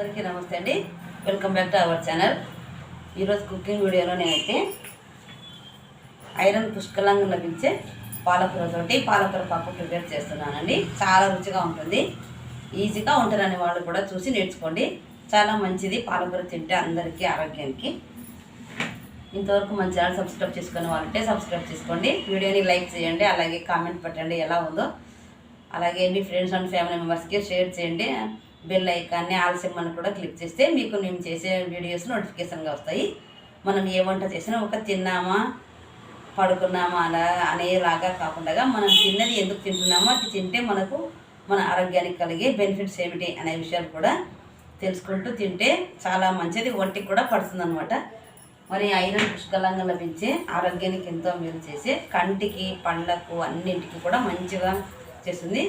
అందరికీ నమస్తే అండి. Welcome back to our channel ఈరోజు కుకింగ్ వీడియోలో నేనైతే ఐరన్ పుష్కలంగా లభించే పాలకూరతోటి పాలకూర పప్పు ప్రిపేర్ చేస్తున్నానండి. చాలా రుచిగా ఉంటుంది. ఈజీగా ఉంటారని వాళ్ళు కూడా చూసి నేర్చుకోండి. చాలా మంచిది పాలకూర తింటే అందరికీ ఆరోగ్యానికి. ఇంతవరకు మన ఛానల్ సబ్స్క్రైబ్ చేసుకునే వాళ్ళంటే సబ్స్క్రైబ్ చేసుకోండి. వీడియోని లైక్ చేయండి. అలాగే కామెంట్ పెట్టండి ఎలా ఉందో. అలాగే మీ ఫ్రెండ్స్ అండ్ ఫ్యామిలీ మెంబర్స్కి షేర్ చేయండి. బెల్ ఐకాన్ని ఆలస్యం అని కూడా క్లిక్ చేస్తే మీకు నేను చేసే వీడియోస్ నోటిఫికేషన్గా వస్తాయి. మనం ఏ వంట చేసినా ఒక తిన్నామా పడుకున్నామా అలా అనేలాగా కాకుండా మనం తిన్నది ఎందుకు తింటున్నామో అది తింటే మనకు మన ఆరోగ్యానికి కలిగే బెనిఫిట్స్ ఏమిటి అనే విషయాలు కూడా తెలుసుకుంటూ తింటే చాలా మంచిది ఒంటికి కూడా పడుతుంది అనమాట మరి ఐరన్ పుష్కలంగా లభించే ఆరోగ్యానికి ఎంతో మేలు చేసే కంటికి పళ్ళకు అన్నింటికి కూడా మంచిగా చేస్తుంది.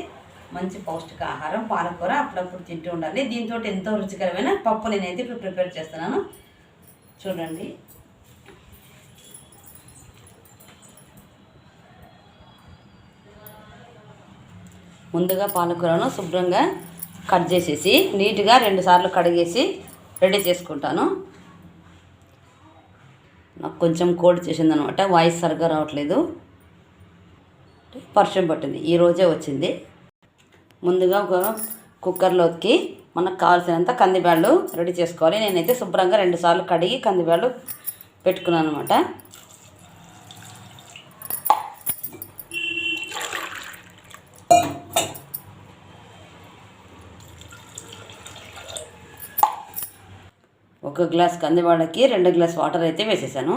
మంచి పౌష్టిక ఆహారం పాలకూర అప్పుడప్పుడు తింటూ ఉండాలి. దీంతో ఎంతో రుచికరమైన పప్పు నేనైతే ఇప్పుడు ప్రిపేర్ చేస్తున్నాను. చూడండి. ముందుగా పాలకూరను శుభ్రంగా కట్ చేసేసి నీట్గా రెండు సార్లు కడిగేసి రెడీ చేసుకుంటాను. నాకు కొంచెం కోడ్ చేసింది అనమాట వాయిస్ సరిగ్గా రావట్లేదు. వర్షం పట్టింది. ఈరోజే వచ్చింది. ముందుగా ఒక కుక్కర్లోకి మనకు కావాల్సినంత కందిబ్యాళ్ళు రెడీ చేసుకోవాలి. నేనైతే శుభ్రంగా రెండు సార్లు కడిగి కందిబ్యాళ్ళు పెట్టుకున్నాను అనమాట ఒక గ్లాస్ కందివాడకి రెండు గ్లాస్ వాటర్ అయితే వేసేసాను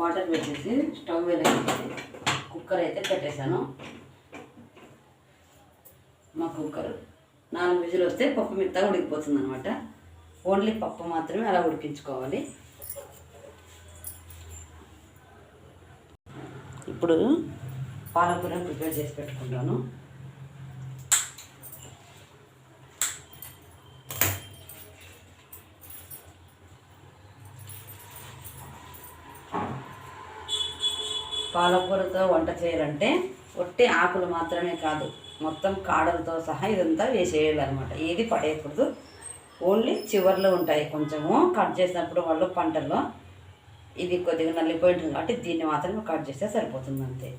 వాటర్ వేసేసి స్టవ్ వెలిగించేసి కుక్కర్ అయితే పెట్టేశాను మా కుక్కర్ నాలుగు విజులు వస్తే పప్పు మెత్తగా ఉడికిపోతుంది అనమాట ఓన్లీ పప్పు మాత్రమే అలా ఉడికించుకోవాలి. ఇప్పుడు పాలకూర ప్రిపేర్ చేసి పెట్టుకుంటాను. పాలకూరతో వంట చేయాలంటే ఒట్టి ఆకులు మాత్రమే కాదు. మొత్తం కాడలతో సహా ఇదంతా వేసేయాలన్నమాట. ఏది పడేయకూడదు. ఓన్లీ చివర్లో ఉంటాయి కొంచెము. కట్ చేసినప్పుడు వాళ్ళు పంటల్లో ఇది కొద్దిగా నల్లిపోయి ఉంటుంది కాబట్టి దీన్ని మాత్రమే కట్ చేస్తే సరిపోతుంది అంతే.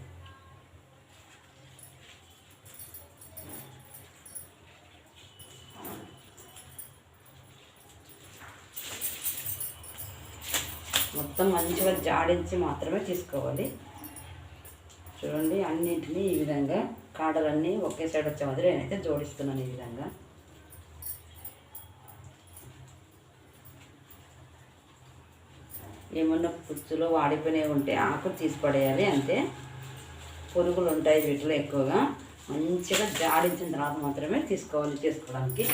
మొత్తం మంచిగా జాడించి మాత్రమే తీసుకోవాలి. చూడండి అన్నింటినీ ఈ విధంగా కాడలన్నీ ఒకే సైడ్ వచ్చే మాదిరి నేనైతే జోడిస్తున్నాను ఈ విధంగా. ఏమన్నా పుచ్చులో వాడిపోయినవి ఉంటే ఆకు తీసి పడేయాలి అంతే. పురుగులు ఉంటాయి వీటిలో ఎక్కువగా. మంచిగా జాడించిన తర్వాత మాత్రమే తీసుకోవాలి చేసుకోవడానికి.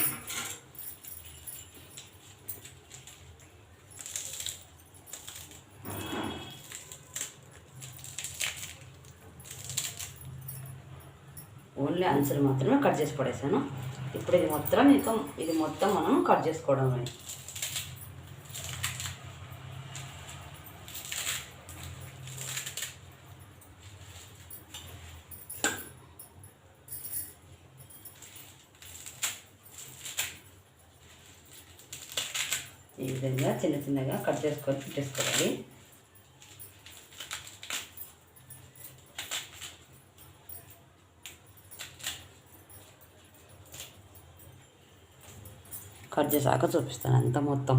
ఓన్లీ మాత్రమే కట్ చేసి పడేసాను. ఇప్పుడు ఇది మొత్తం ఇంకా ఇది మొత్తం మనం కట్ చేసుకోవడం ఈ విధంగా చిన్న చిన్నగా కట్ చేసుకొని పెట్టేసుకోవాలి. కట్ చేసాక చూపిస్తాను అంత మొత్తం.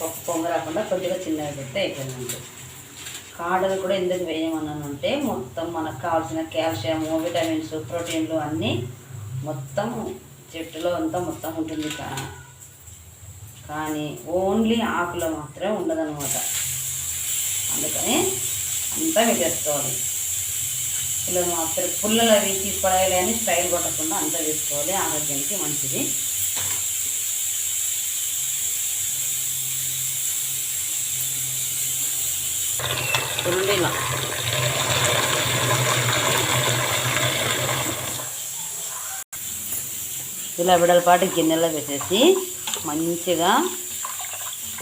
పప్పు పొంగ రాకుండా కొద్దిగా చిన్నగా పెడితే అయిపోయిందండి. కాడలు కూడా ఎందుకు వేయమన్నానంటే మొత్తం మనకు కావాల్సిన కాల్షియము విటమిన్స్ ప్రోటీన్లు అన్నీ మొత్తం చెట్టులో అంతా మొత్తం ఉంటుంది కా. కానీ ఓన్లీ ఆకులో మాత్రమే ఉండదనమాట అందుకని అంతా వేసేసుకోవాలి. ఇలా మాత్రం పుల్లలు అవి తీసుకోవాలి అని స్టైల్ కొట్టకుండా అంతా వేసుకోవాలి. ఆరోగ్యానికి మంచిది. చూడండి ఇలా విడలపాటు గిన్నెలో పెట్టేసి మంచిగా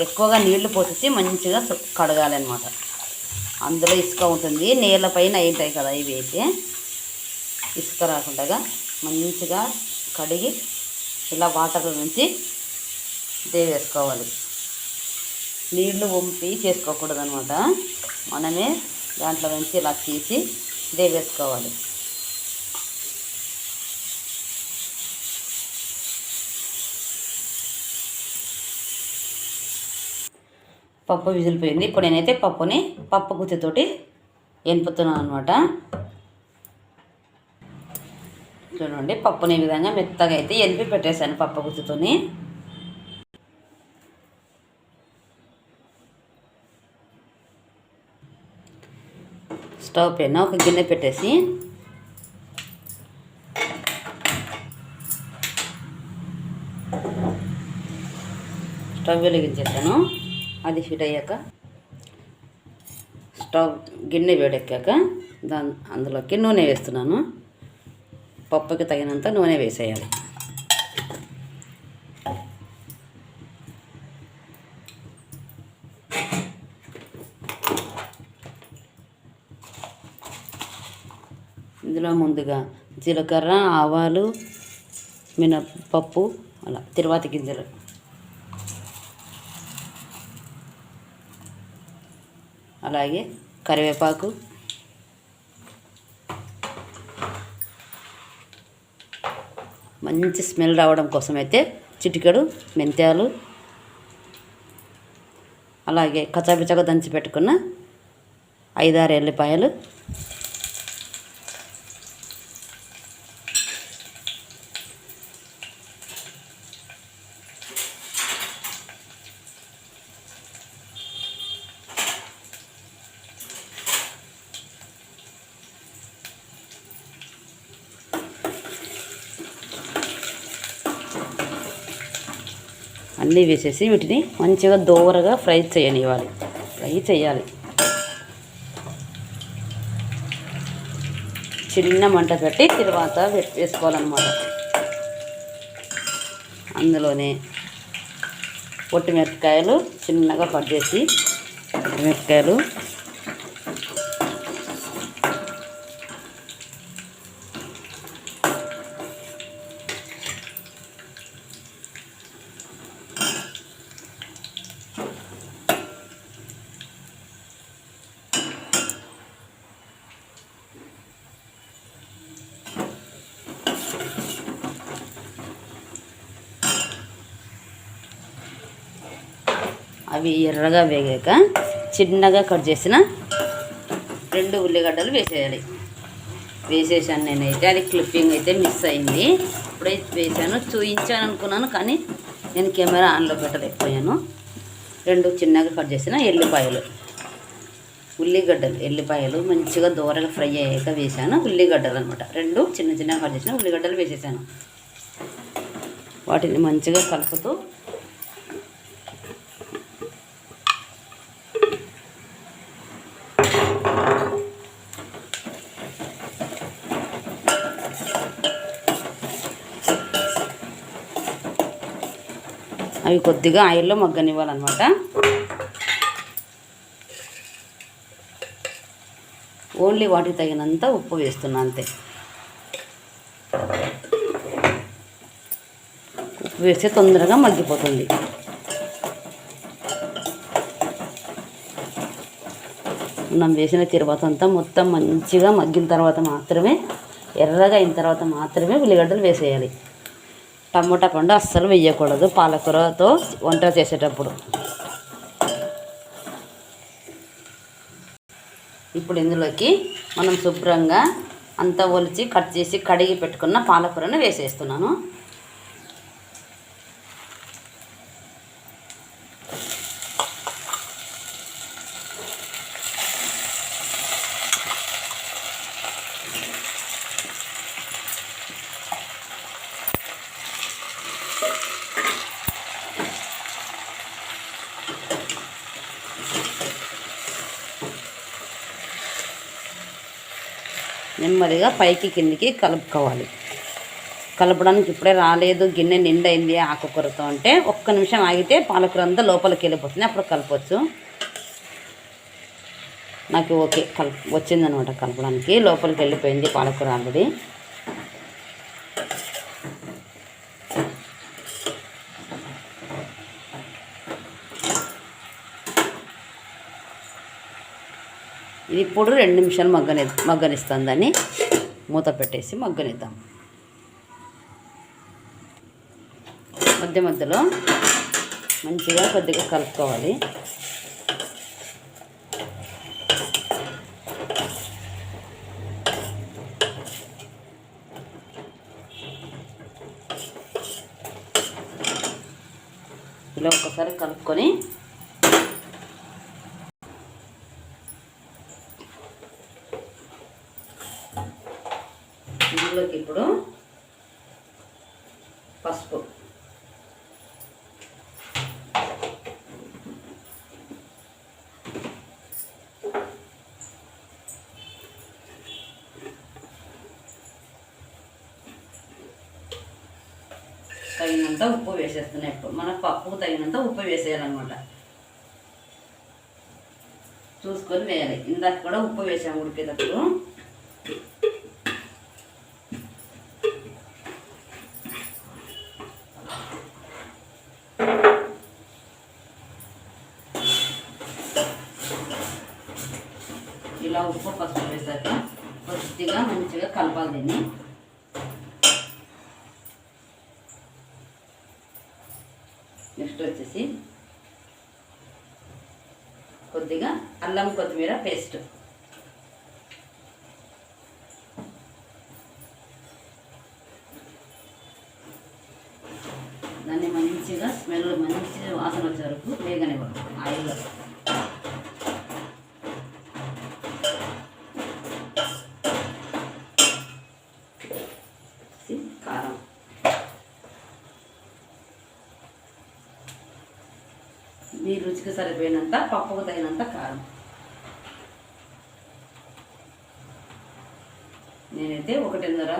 ఎక్కువగా నీళ్ళు పోసేసి మంచిగా కడగాలి కడగాలన్నమాట. అందులో ఇసుక ఉంటుంది. నీళ్ళ పైన అయింటాయి కదా ఇవి అయితే. ఇసుక రాకుండా మంచిగా కడిగి ఇలా వాటర్ నుంచి దేవేసుకోవాలి. నీళ్ళు వంపి చేసుకోకూడదు అనమాట మనమే దాంట్లో నుంచి ఇలా తీసి దేవేసుకోవాలి. పప్పు విజిలిపోయింది ఇప్పుడు నేనైతే పప్పుని పప్పు గుత్తితోటి ఎనుపుతున్నాను అనమాట చూడండి పప్పుని ఈ విధంగా మెత్తగా అయితే ఎనిపి పెట్టేశాను పప్పు గుత్తితోని. స్టవ్ పైన ఒక గిన్నె పెట్టేసి స్టవ్ వెలిగించేసాను అది హీట్ అయ్యాక స్టవ్ గిన్నె వేడెక్కాక దాని అందులోకి నూనె వేస్తున్నాను. పప్పుకి తగినంత నూనె వేసేయాలి. ఇందులో ముందుగా జీలకర్ర ఆవాలు మినపప్పు అలా తిరువాతి గింజలు అలాగే కరివేపాకు. మంచి స్మెల్ రావడం కోసం అయితే చిటికెడు మెంతాలు అలాగే కచ్చాపిచ్చగా దంచి పెట్టుకున్న ఐదారు ఎల్లిపాయలు. అన్నీ వేసేసి వీటిని మంచిగా దోరగా ఫ్రై చేయనివ్వాలి. ఫ్రై చేయాలి. చిన్న మంట పెట్టి తర్వాత వేసుకోవాలన్నమాట. అందులోనే పొట్టిమిరపకాయలు చిన్నగా కట్ చేసి మిరపకాయలు అవి ఎర్రగా వేగాక చిన్నగా కట్ చేసిన రెండు ఉల్లిగడ్డలు వేసేయాలి. వేసేసాను నేనైతే అది క్లిప్పింగ్ అయితే మిస్ అయింది. ఇప్పుడైతే వేసాను చూయించాను అనుకున్నాను కానీ నేను కెమెరా ఆన్లో పెట్టలేకపోయాను. రెండు చిన్నగా కట్ చేసిన ఎల్లిపాయలు. ఉల్లిగడ్డలు ఎల్లిపాయలు మంచిగా దూరగా ఫ్రై అయ్యాక వేసాను ఉల్లిగడ్డలు అనమాట రెండు చిన్న చిన్నగా కట్ చేసిన ఉల్లిగడ్డలు వేసేసాను. వాటిని మంచిగా కలుపుతూ అవి కొద్దిగా ఆయిల్లో మగ్గనివ్వాలన్నమాట. ఓన్లీ వాటికి తగినంత ఉప్పు వేస్తున్నా అంతే. ఉప్పు వేస్తే తొందరగా మగ్గిపోతుంది. మనం వేసిన తర్వాత అంతా మొత్తం మంచిగా మగ్గిన తర్వాత మాత్రమే ఎర్రగా అయిన తర్వాత మాత్రమే ఉల్లిగడ్డలు వేసేయాలి. టమోటా పండు అస్సలు వేయకూడదు పాలకూరతో వంట చేసేటప్పుడు. ఇప్పుడు ఇందులోకి మనం శుభ్రంగా అంతా ఒలిచి కట్ చేసి కడిగి పెట్టుకున్న పాలకూరను వేసేస్తున్నాను. నెమ్మదిగా పైకి కిందికి కలుపుకోవాలి. కలపడానికి ఇప్పుడే రాలేదు గిన్నె నిండైంది ఆకుకూరతో అంటే ఒక్క నిమిషం ఆగితే పాలకూర అంతా లోపలికి వెళ్ళిపోతుంది అప్పుడు కలపవచ్చు నాకు ఓకే కల్ వచ్చిందనమాట కలపడానికి లోపలికి వెళ్ళిపోయింది పాలకూర ఆల్రెడీ ఇప్పుడు రెండు నిమిషాలు మగ్గని మగ్గనిస్తుందని మూత పెట్టేసి మగ్గనిద్దాం. మధ్య మధ్యలో మంచిగా కొద్దిగా కలుపుకోవాలి. ఇలా ఒకసారి కలుపుకొని ఇందులోకి ఇప్పుడు పసుపు తగినంత ఉప్పు వేసేస్తున్నాయి ఇప్పుడు. మనకు పప్పుకు తగినంత ఉప్పు వేసేయాలన్నమాట. చూసుకొని వేయాలి. ఇందాక కూడా ఉప్పు వేసాము ఉడికేటప్పుడు ఇలా ఉప్పు పసుపు వేసాక కొద్దిగా మంచిగా కలపాలి దీన్ని వేసి కొద్దిగా అల్లం కొత్తిమీర పేస్ట్. దాన్ని మంచిగా స్మెల్ మంచిగా వాసన వచ్చే వరకు వేగనివ్వాలి ఆయిల్లో కారం మీ రుచికి సరిపోయినంత పప్పుకు తగినంత కారం. నేనైతే ఒకటిన్నర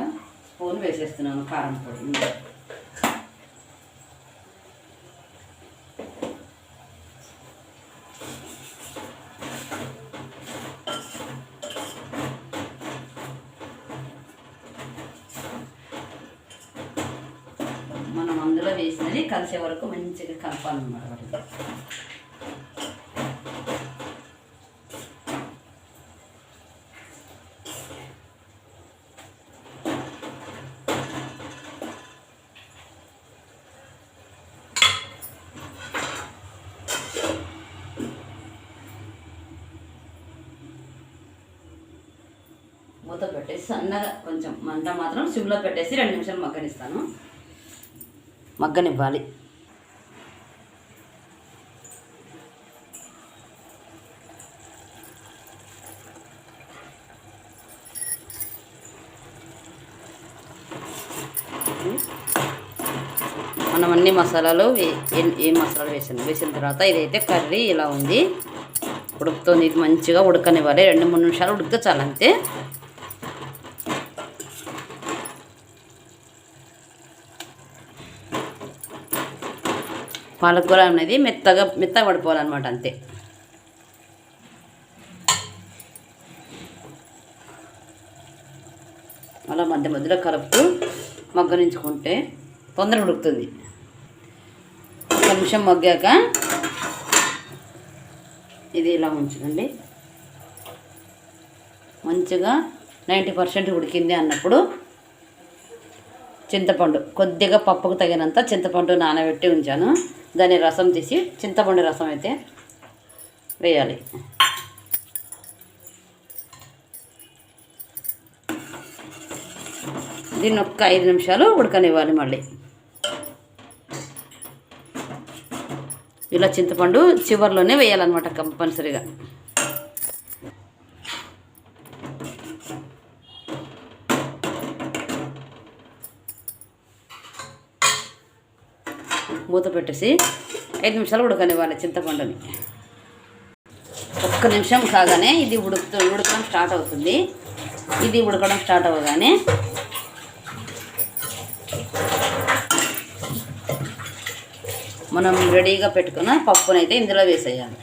స్పూన్ వేసేస్తున్నాను కారం పొడి. మనం అందులో వేసినది కలిసే వరకు మంచిగా కలపాలన్నమాట వాటిని మూత పెట్టేసి కొంచెం మంట మాత్రం సిమ్లో పెట్టేసి రెండు నిమిషాలు మగ్గనిస్తాను. మగ్గనివ్వాలి. మనం అన్ని మసాలాలు ఏ- మసాలాలు వేసాను? వేసిన తర్వాత ఇదైతే కర్రీ ఇలా ఉంది. ఉడుకుతుంది. ఇది మంచిగా ఉడకనివ్వాలి. రెండు మూడు నిమిషాలు ఉడికితే చాలంతే పాలకూర అనేది మెత్తగా మెత్తగా పడిపోవాలన్నమాట అంతే. అలా మధ్య మధ్యలో కలుపుతూ మగ్గనించుకుంటే తొందరగా ఉడుకుతుంది. నిమిషం మగ్గాక ఇది ఇలా ఉంచండి మంచిగా నైంటీ పర్సెంట్ ఉడికింది అన్నప్పుడు చింతపండు. కొద్దిగా పప్పుకు తగినంత చింతపండు నానబెట్టి ఉంచాను. దాని రసం తీసి చింతపండు రసం అయితే వేయాలి. దీన్ని ఒక్క ఐదు నిమిషాలు ఉడకనివ్వాలి మళ్ళీ. ఇలా చింతపండు చివరిలోనే వేయాలన్నమాట కంపల్సరీగా. మూత పెట్టేసి ఐదు నిమిషాలు ఉడకనివ్వాలి చింతపండుని. ఒక్క నిమిషం కాగానే ఇది ఉడుకుతూ ఉడకడం స్టార్ట్ అవుతుంది. ఇది ఉడకడం స్టార్ట్ అవ్వగానే మనం రెడీగా పెట్టుకున్న పప్పునైతే ఇందులో వేసేయాలి.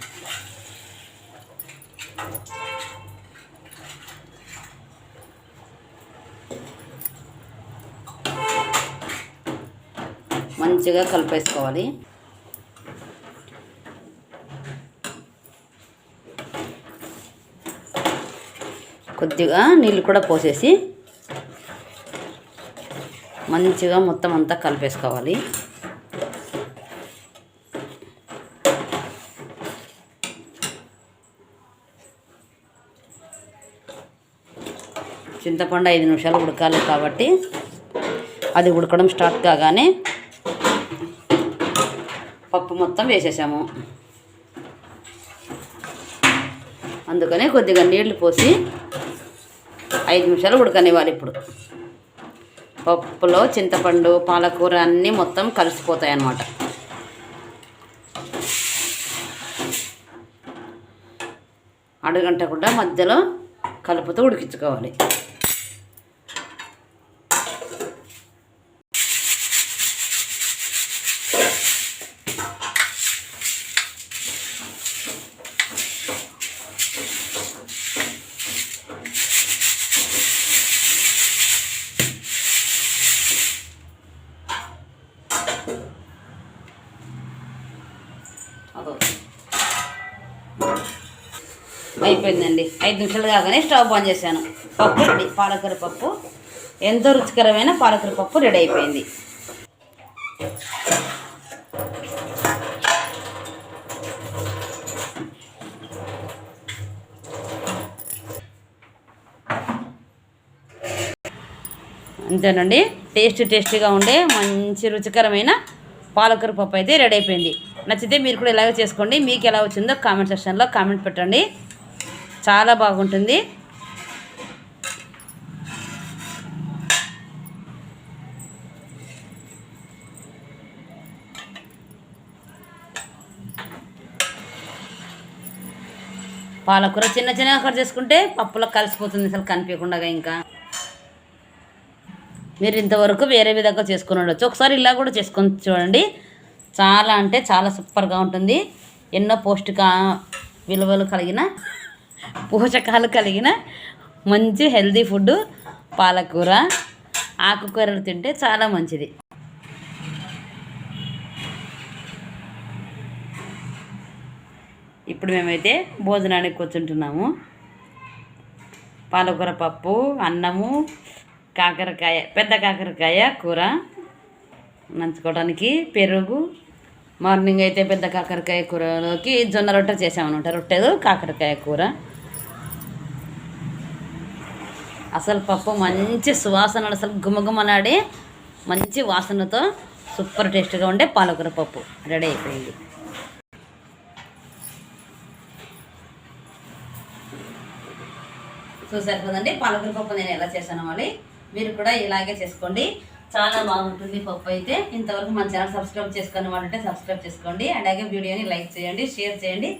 మంచిగా కలిపేసుకోవాలి. కొద్దిగా నీళ్ళు కూడా పోసేసి మంచిగా మొత్తం అంతా కలిపేసుకోవాలి. చింతపండు ఐదు నిమిషాలు ఉడకాలి కాబట్టి అది ఉడకడం స్టార్ట్ కాగానే పప్పు మొత్తం వేసేసాము. అందుకనే కొద్దిగా నీళ్ళు పోసి ఐదు నిమిషాలు ఉడకనివ్వాలి ఇప్పుడు. పప్పులో చింతపండు పాలకూర అన్నీ మొత్తం కలిసిపోతాయి అన్నమాట అడుగంట కూడా మధ్యలో కలుపుతూ ఉడికించుకోవాలి అదో అయిపోయిందండి ఐదు నిమిషాలు కాగానే స్టవ్ ఆన్ చేశాను. పప్పు రెడీ. పాలకూర పప్పు. ఎంతో రుచికరమైన పాలకూర పప్పు రెడీ అయిపోయింది. అంతేనండి. టేస్ట్ టేస్టీగా ఉండే మంచి రుచికరమైన పాలకూర పప్పు అయితే రెడీ అయిపోయింది. నచ్చితే మీరు కూడా ఇలాగే చేసుకోండి. మీకు ఎలా వచ్చిందో కామెంట్ సెక్షన్లో కామెంట్ పెట్టండి. చాలా బాగుంటుంది. పాలకూర చిన్న చిన్నగా కట్ చేసుకుంటే పప్పులో కలిసిపోతుంది అసలు కనిపించకుండా ఇంకా. మీరు ఇంతవరకు వేరే విధంగా చేసుకుని ఉండొచ్చు. ఒకసారి ఇలా కూడా చేసుకొని చూడండి. చాలా అంటే చాలా సూపర్గా ఉంటుంది. ఎన్నో పౌష్టిక విలువలు కలిగిన పోషకాలు కలిగిన మంచి హెల్తీ ఫుడ్ పాలకూర ఆకుకూరలు తింటే చాలా మంచిది. ఇప్పుడు మేమైతే భోజనానికి కూర్చుంటున్నాము. పాలకూర పప్పు అన్నము కాకరకాయ పెద్ద కాకరకాయ కూర నంచుకోవడానికి పెరుగు మార్నింగ్ అయితే పెద్ద కాకరకాయ కూరలోకి జొన్న రొట్టె చేసామన్నమాట. రొట్టెలు కాకరకాయ కూర. అసలు పప్పు మంచి సువాసన అసలు గుమగుమలాడే మంచి వాసనతో సూపర్ టేస్ట్గా ఉండే పాలకూర పప్పు. రెడీ అయిపోయింది. చూసారు కదండి పాలకూర పప్పు నేను ఎలా చేశాను మళ్ళీ మీరు కూడా ఇలాగే చేసుకోండి. చాలా బాగుంటుంది పప్పు అయితే. ఇంతవరకు మన ఛానల్ సబ్స్క్రైబ్ చేసుకుని వాళ్ళంటే సబ్స్క్రైబ్ చేసుకోండి. అలాగే వీడియోని లైక్ చేయండి షేర్ చేయండి.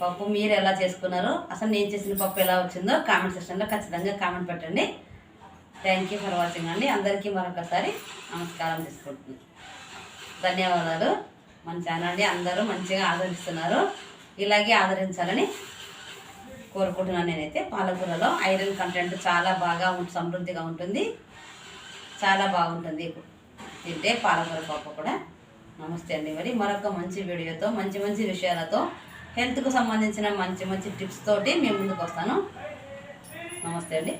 పప్పు మీరు ఎలా చేసుకున్నారో అసలు నేను చేసిన పప్పు ఎలా వచ్చిందో కామెంట్ సెక్షన్లో ఖచ్చితంగా కామెంట్ పెట్టండి. థ్యాంక్ యూ ఫర్ వాచింగ్ అండి. అందరికీ మరొకసారి నమస్కారం చేసుకుంటున్నాను. ధన్యవాదాలు. మన ఛానల్ని అందరూ మంచిగా ఆదరిస్తున్నారు. ఇలాగే ఆదరించాలని కోరుకుంటున్నాను నేనైతే. పాలకూరలో ఐరన్ కంటెంట్ చాలా బాగా సమృద్ధిగా ఉంటుంది. చాలా బాగుంటుంది. తింటే పాలకూర పప్పు కూడా. నమస్తే అండి మరి. మరొక మంచి వీడియోతో మంచి మంచి విషయాలతో హెల్త్కు సంబంధించిన మంచి మంచి టిప్స్ తోటి మేము ముందుకు వస్తాను నమస్తే అండి.